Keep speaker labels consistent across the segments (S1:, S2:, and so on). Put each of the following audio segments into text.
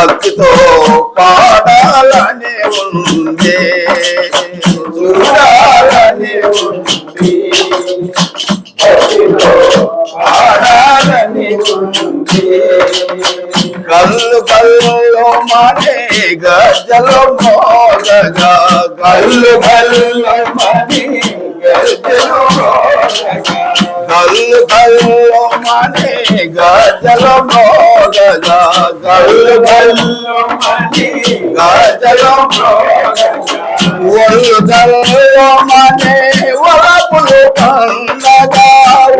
S1: భక్తితో పాడాలనే ఉంది చూడాలనే ఉంది భక్తితో పాడాలని ఉంది కళ్ళు కళ్ళు మనే గజలో మోగగా కళ్ళు కళ్ళు మనే గజలో गल भलो मने गजल भोग गल भलो मने गजल वल गलो मने वल पुलो पंगा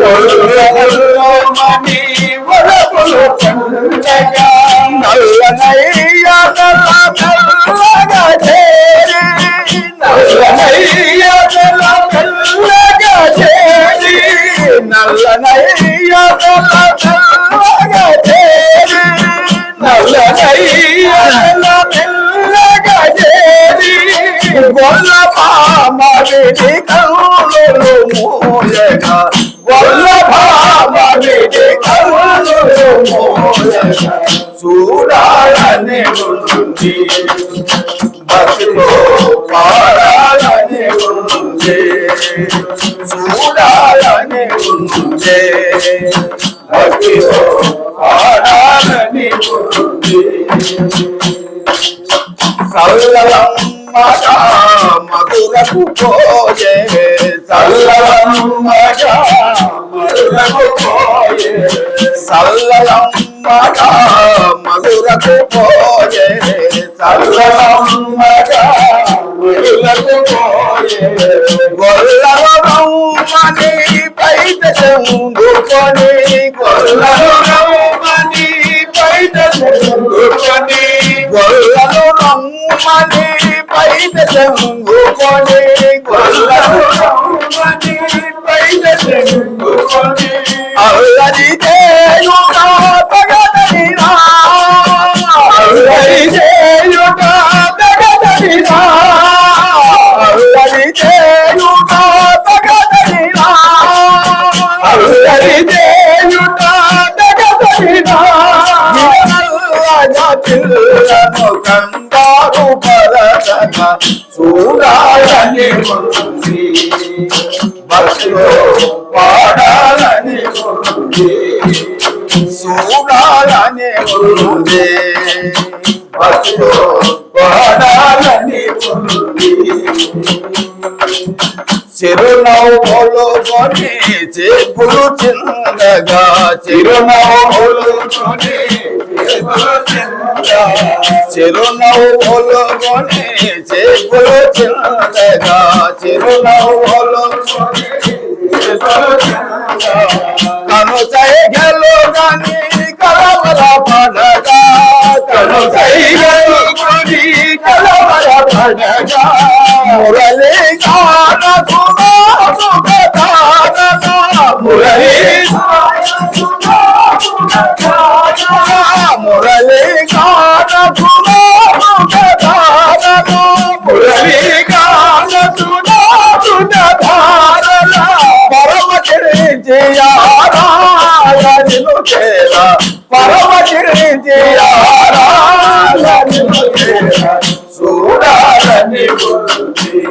S1: वल गलो मने वल पुलो पंगा नल नैया नल नल गजे नल नैया నల్లనయ్య నల్ల మెల్లగా చేరి నల్లనయ్య నల్ల చేరి గొల్ల భామని మూలగా భామని మూలగా చూడాలని పాడాలని మధురకు పోయే చల్లమ్మగా మధురకు పోయే చల్లమ్మగా మధురకు పోయే చల్లమ్మగా మధురకు పోయే గొల్లవమ్మని গোপনে গলালো রমানি পাইতেছে গোপনে গলালো রমানি পাইতেছে গোপনে গলালো রমানি পাইতেছে গোপনে আল্লাহ দিতে সোনা కంగారు పరసగా చూడాలని ఉంది. భక్తిలో పాడాలని ఉంది. చూడాలని ఉంది. భక్తిలో పాడాలని ఉంది చిరునవ్వులు కొని చెప్పులు చిన్నగా చిరునవ్వులు కొని చిరునవ్వులు కొని చెప్పులు చిన్నగా చిరునవ్వులు కను సైగలు కానీ మురళి గాన మురళి మురళి గాన మురళి గాన పరమ చిరంజీయారాయణులు చేరా పరమ చిరంజీయారాయణులు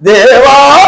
S1: では